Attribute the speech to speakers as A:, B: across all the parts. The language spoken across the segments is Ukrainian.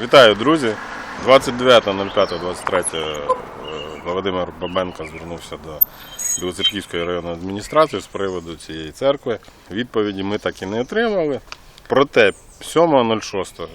A: Вітаю, друзі. 29.05.23 е, Володимир Бабенко звернувся до Білоцерківської районної адміністрації з приводу цієї церкви. Відповіді ми так і не отримали. Проте 7.06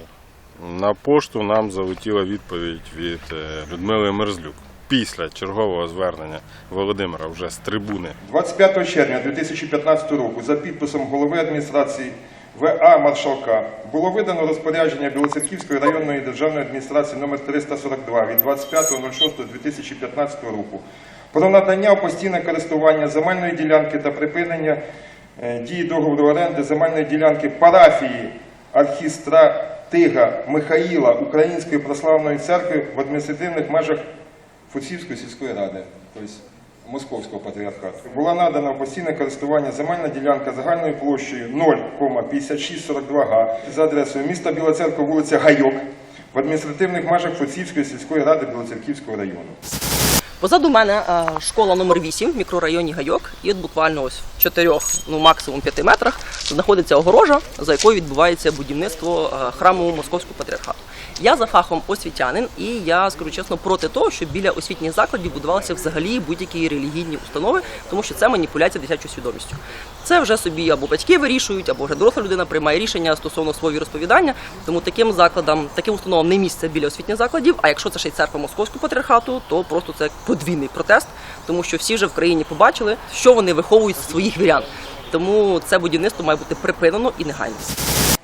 A: на пошту нам залетіла відповідь від е, Людмили Мерзлюк. Після чергового звернення Володимира вже з трибуни
B: 25 червня 2015 року за підписом голови адміністрації В.А. Маршалка. Було видано розпорядження Білоцерківської районної державної адміністрації номер 342 від 25.06.2015 року про надання в постійне користування земельної ділянки та припинення е, дії договору оренди земельної ділянки парафії архістратига Михаїла Української православної церкви в адміністративних межах Фурсівської сільської ради, тобто Московського патріархату. Була надана в постійне користування земельна ділянка загальною площею 0,5642 га за адресою міста Біла вулиця Гайок в адміністративних межах Фурсівської сільської ради Білоцерківського району.
C: Позаду мене е, школа номер 8 в мікрорайоні Гайок. І от буквально ось в 4, ну максимум 5 метрах знаходиться огорожа, за якою відбувається будівництво е, храму Московського патріархату. Я за фахом освітянин, і я скажу чесно проти того, щоб біля освітніх закладів будувалися взагалі будь-які релігійні установи, тому що це маніпуляція дитячою свідомістю. Це вже собі або батьки вирішують, або вже доросла людина приймає рішення стосовно свого розповідання. Тому таким закладам, таким установам не місце біля освітніх закладів. А якщо це ще й церква московського патріархату, то просто це подвійний протест, тому що всі вже в країні побачили, що вони виховують своїх вірян. Тому це будівництво має бути припинено і негайно.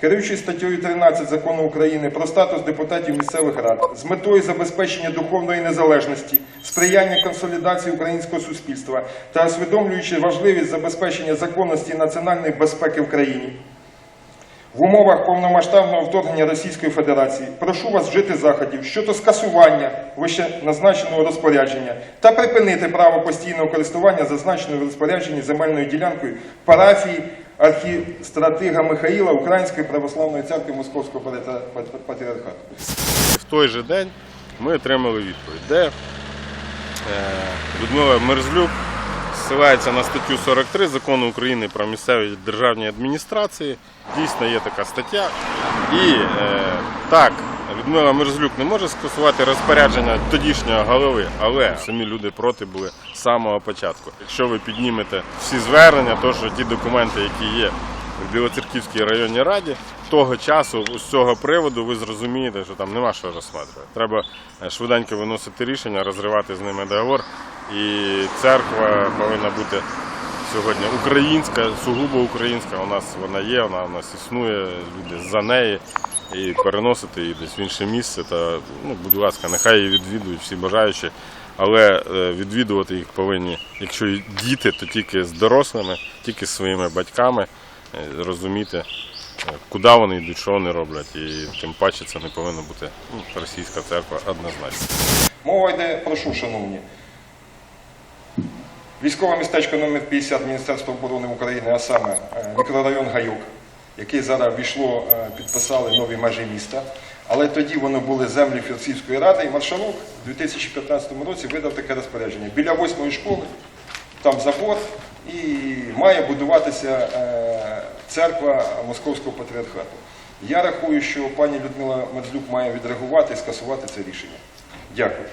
B: Керуючись статтею 13 закону України про статус депутатів місцевих рад з метою забезпечення духовної незалежності, сприяння консолідації українського суспільства та усвідомлюючи важливість забезпечення законності національної безпеки в країні. В умовах повномасштабного вторгнення Російської Федерації прошу вас вжити заходів щодо скасування вище назначеного розпорядження та припинити право постійного користування зазначеною в розпорядженні земельною ділянкою парафії архістратига Михаїла Української православної церкви Московського патрі- патрі- патріархату.
A: в той же день ми отримали відповідь, де е, Людмила Мерзлюк ссилається на статтю 43 закону України про місцеві державні адміністрації. Дійсно є така стаття. І е, так, Людмила Мерзлюк не може скасувати розпорядження тодішнього голови, але самі люди проти були з самого початку. Якщо ви піднімете всі звернення, то що ті документи, які є в Білоцерківській районній раді, того часу з цього приводу ви зрозумієте, що там нема що розсматривати. Треба е, швиденько виносити рішення, розривати з ними договор. І церква повинна бути сьогодні українська, сугубо українська. У нас вона є, вона у нас існує, люди за неї. І переносити її десь в інше місце. Та, ну, будь ласка, нехай її відвідують всі бажаючі. Але е, відвідувати їх повинні, якщо діти, то тільки з дорослими, тільки з своїми батьками, е, розуміти, е, куди вони йдуть, що вони роблять. І тим паче це не повинна бути ну, російська церква однозначно.
B: Мова йде про що, шановні? Військове містечко номер 50 Міністерства оборони України, а саме е, мікрорайон Гайок, який зараз війшло, е, підписали нові межі міста. Але тоді вони були землі Фірцівської ради, і маршалок у 2015 році видав таке розпорядження. Біля восьмої школи, там забор, і має будуватися е, церква Московського патріархату. Я рахую, що пані Людмила Мерзлюк має відреагувати і скасувати це рішення. Дякую.